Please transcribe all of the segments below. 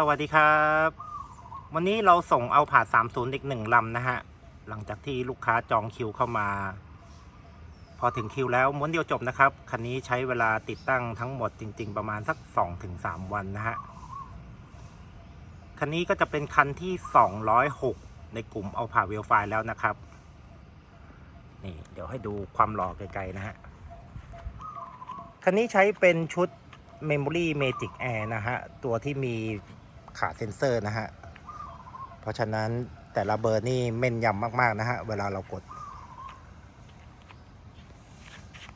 สวัสดีครับ วันนี้เราส่งเอาผ่า30อีกหนึ่งลำนะฮะ หลังจากที่ลูกค้าจองคิวเข้ามา พอถึงคิวแล้วม้วนเดียวจบนะครับ คันนี้ใช้เวลาติดตั้งทั้งหมดจริง ๆ ประมาณสัก 2-3 วันนะฮะ คันนี้ก็จะเป็นคันที่ 206 ในกลุ่มเอาผ่าเวลไฟแล้วนะครับ นี่ เดี๋ยวให้ดูความหล่อไกลๆนะฮะ คันนี้ใช้เป็นชุด Memory Magic Air นะฮะ ตัวที่มี ขาเซ็นเซอร์นะฮะ เพราะฉะนั้นแต่ละเบอร์นี่แม่นยำมาก ๆ นะฮะ เวลาเรากด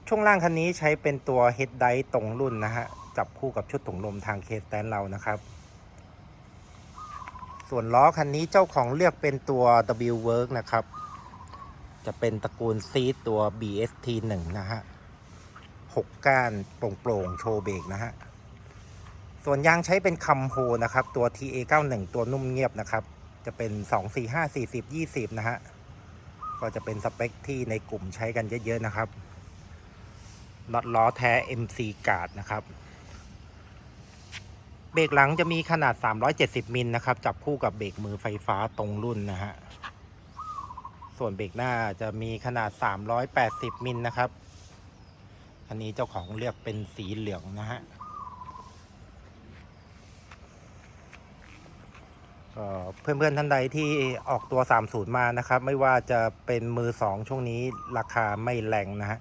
ช่วงล่างคันนี้ใช้เป็นตัว Head d i ตรงรุ่นนะฮะ จับคู่กับชุดถุงลมทางเคสแตนเรานะครับ ส่วนล้อคันนี้เจ้าของเลือกเป็นตัว W Work นะครับ จะเป็นตระกูลซีตัว BST 1 นะฮะหกก้านโปร่งๆโชว์เบรกนะฮะ ส่วนยางใช้เป็นคัมโฮนะครับ ตัว TA91 ตัวนุ่มเงียบนะครับ จะเป็น 2 4 5 40 20 นะฮะ ก็จะเป็นสเปคที่ในกลุ่มใช้กันเยอะ ๆ นะครับน็อตล้อแท้ MC กาดนะครับ เบรกหลังจะมีขนาด 370 มิลนะครับ จับคู่กับเบรกมือไฟฟ้าตรงรุ่นนะฮะ ส่วนเบรกหน้าจะมีขนาด 380 มิลนะครับ อันนี้เจ้าของเลือกเป็นสีเหลืองนะฮะ เพื่อนๆท่านใดที่ออกตัว 30 มานะครับ ไม่ว่าจะเป็นมือ2ช่วงนี้ราคาไม่แรงนะฮะ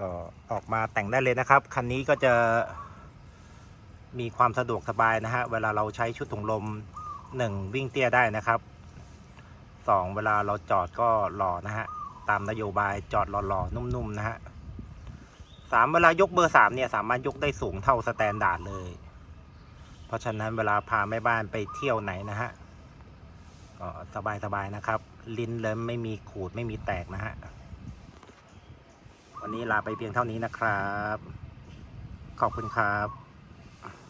ก็ออกมาแต่งได้เลยนะครับ คันนี้ก็จะมีความสะดวกสบายนะฮะ เวลาเราใช้ชุดถุงลม 1 วิ่งเตี้ยได้นะครับ 2 เวลาเราจอดก็หล่อนะฮะ ตามนโยบายจอดหล่อๆนุ่มๆนะฮะสามเวลายกเบอร์สามเนี่ยสามารถยกได้สูงเท่าสแตนดาร์ดเลย เพราะฉะนั้นเวลาพาแม่บ้านไปเที่ยวไหนนะฮะก็สบายๆนะครับ ลิ้นเลิมไม่มีขูดไม่มีแตกนะฮะ วันนี้ลาไปเพียงเท่านี้นะครับ ขอบคุณครับ